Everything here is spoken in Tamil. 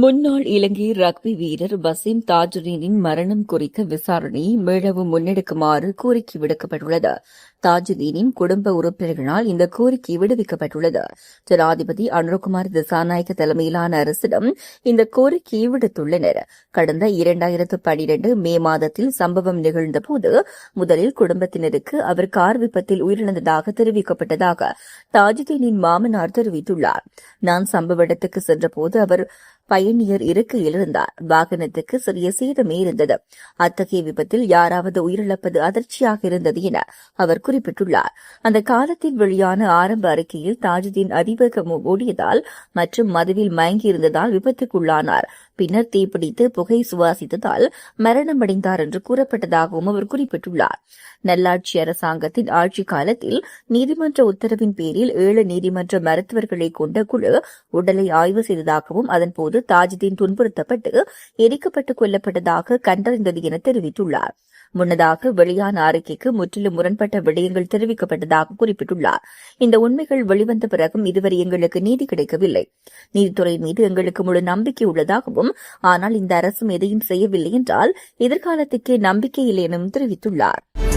முன்னாள் இலங்கை ரக்பி வீரர் வசீம் தாஜுதீனின் மரணம் குறித்த விசாரணையை மீளவும் முன்னெடுக்குமாறு கோரிக்கை விடுக்கப்பட்டுள்ளது. தாஜுதீனின் குடும்ப உறுப்பினர்களால் இந்த கோரிக்கை விடுவிக்கப்பட்டுள்ளது. ஜனாதிபதி அனுரகுமார் திசாநாயக்க தலைமையிலான அரசிடம் இந்த கோரிக்கையை விடுத்துள்ளனர். கடந்த இரண்டாயிரத்து பனிரெண்டு மே மாதத்தில் சம்பவம் நிகழ்ந்தபோது முதலில் குடும்பத்தினருக்கு அவர் கார் விபத்தில் உயிரிழந்ததாக தெரிவிக்கப்பட்டதாக தாஜுதீனின் மாமனார் தெரிவித்துள்ளார். நான் சம்பவ இடத்துக்கு சென்றபோது அவர் பயணியர் இருக்கையில் இருந்தார். வாகனத்துக்கு சிறிய சேதமே இருந்தது. அத்தகைய விபத்தில் யாராவது உயிரிழப்பது அதிர்ச்சியாக இருந்தது என அவர் குறிப்பிட்டுள்ளார். அந்த காலத்தில் வெளியான ஆரம்ப அறிக்கையில் தாஜுதீன் அதிவேகம் ஓடியதால் மற்றும் மதுவில் மயங்கியிருந்ததால் விபத்துக்குள்ளானார். பின்னர் தீப்பிடித்து புகை சுவாசித்ததால் மரணமடைந்தார் என்று கூறப்பட்டதாகவும் அவர் குறிப்பிட்டுள்ளார். நல்லாட்சி அரசாங்கத்தின் ஆட்சி காலத்தில் நீதிமன்ற உத்தரவின் பேரில் ஏழு நீதிமன்ற மருத்துவர்களை கொண்ட குழு உடலை ஆய்வு செய்ததாகவும் அதன்போது தாஜுதீன் துன்புறுத்தப்பட்டு எரிக்கப்பட்டு கொல்லப்பட்டதாக கண்டறிந்தது என தெரிவித்துள்ளார். முன்னதாக வெளியான அறிக்கைக்கு முற்றிலும் முரண்பட்ட விடயங்கள் தெரிவிக்கப்பட்டதாக குறிப்பிட்டுள்ளார். இந்த உண்மைகள் வெளிவந்த பிறகும் இதுவரை எங்களுக்கு நீதி கிடைக்கவில்லை. நீதித்துறை மீது எங்களுக்கு முழு நம்பிக்கை உள்ளதாகவும் ஆனால் இந்த அரசும் எதையும் செய்யவில்லை என்றால் எதிர்காலத்துக்கே நம்பிக்கை இல்லை எனவும் தெரிவித்துள்ளார்.